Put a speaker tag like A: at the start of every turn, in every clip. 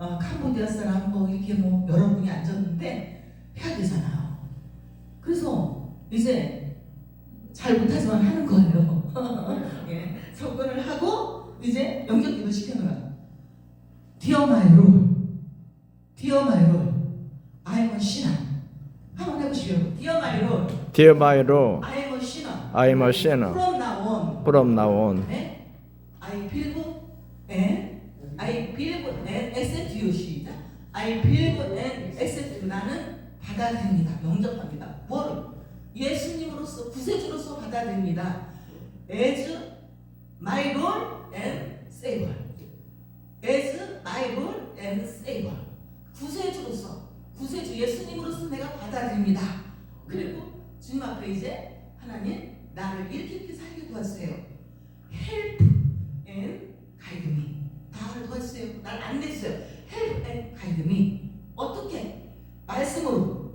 A: 어, 캄보디아 사람 뭐 이렇게 뭐 여러 분이 앉았는데 해야 되잖아요. 그래서 이제 잘 못하지만 하는 거예요. 예, 접근을 하고 이제 연결기도 시켜놓아요. Dear my Lord, Dear my Lord, I am a sinner. 한번 해보시죠. Dear my Lord,
B: Dear my Lord,
A: I am a sinner.
B: I am a sinner.
A: From now on,
B: From now on,
A: 네? I believe and I believe and accept you 시작. I believe and accept you. 나는 받아들입니다. 영접합니다. 뭐를? 예수님으로서 구세주로서 받아들입니다. As my Lord and Savior. As my Lord and Savior. 구세주로서 구세주 예수님으로서 내가 받아들입니다. 그리고 주님 앞에 이제 하나님 나를 이렇게 이렇게 살게 도와주세요. And 나를 안내주세요. Help and guide me. 어떻게? 말씀으로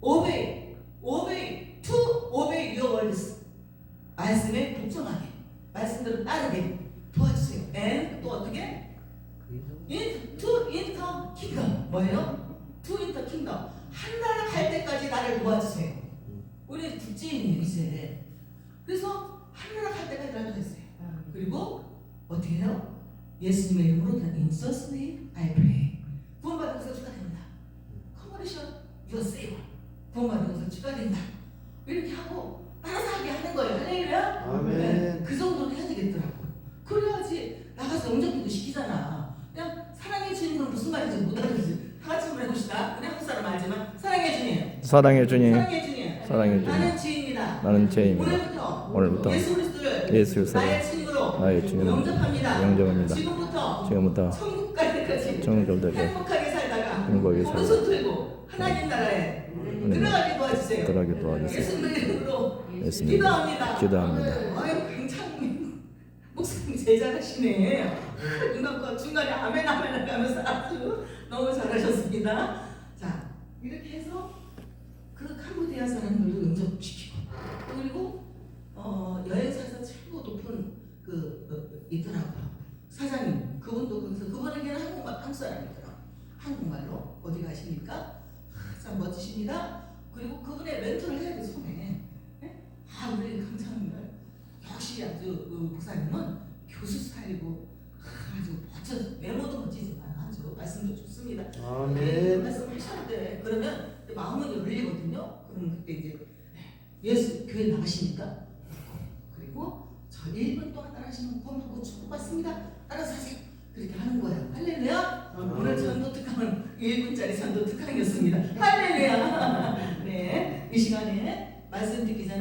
A: obey, obey, to obey your words. 말씀에 복종하게, 말씀대로 따르게 도와주세요. And 또 어떻게? In, to enter kingdom. 뭐예요? To enter kingdom. 한나라 갈 때까지 나를 도와주세요. 우리 국제인이에요 이제. 그래서 한나라 갈 때까지 나를 도와주세요. 그리고 어떻게 해요? 예수님의 이름으로 In Jesus name I pray. 구원받은 것을 축하드립니다. Congratulations, you are saved. 구원받은 것을 축하드립니다. 이렇게 하고 따라서 하게 하는 거예요. 할렐루야.
C: 아멘.
A: 네, 그 정도는 해야 되겠더라고. 그래야지 나가서 영접기도 시키잖아. 그냥 사랑의 주님은 무슨 말인지 못 알아듣지. 다 같이 한번 해봅시다. 그냥 한국 사람 알지만 사랑의 주님.
B: 사랑의 주님,
A: 사랑의 주님.
B: 사랑의 주님.
A: 나는 죄입니다. 오늘부터,
B: 오늘부터
A: 예수 그리스도를 나의 주님으로 영접합니다.
B: 영접합니다.
A: 지금부터
B: 지금부터
A: 천국 갈 때까지
B: 천국 갈 때까지
A: 행복하게 살다가
B: 행복하게 살다가
A: 들고 하나님 나라에 들어가게 도와주세요.
B: 들어가게 도와주세요.
A: 예수님의 이름으로
B: 예수님
A: 기도합니다.
B: 기도합니다.
A: 아유 강창민 목사님 제자하시네. 중간 중간에 아멘 아멘 하면서 아주 너무 잘하셨습니다. 자 이렇게 해서 그 캄보디아 사람들도 영접시키고 그리고 어, 여행사에서 최고 높은 그 어, 있더라고요. 사장님 그분도 거기서 그분에게는 한국말 한국 사람이더라. 한국말로 어디 가십니까? 아, 참 멋지십니다. 그리고 그분의 멘토를 해야 돼 손에. 예? 아 우리 강창민 역시 아주 그 목사님은 교수 스타일이고 아주 멋져 외모도 멋지지만 아주 말씀도 좋습니다. 그
C: 아멘.
A: 말씀하셔야 돼. 그러면 마음은 열리거든요. 그럼 그때 이제 예수 교회 나가시니까 그리고 저 1분 동안 따라하시면 구원 받고 축복받습니다. 따라서 하세요. 그렇게 하는 거예요. 할렐루야. 오늘 전도 특강은 1분짜리 전도 특강이었습니다. 할렐루야. 네. 이 시간에 말씀 듣기 전에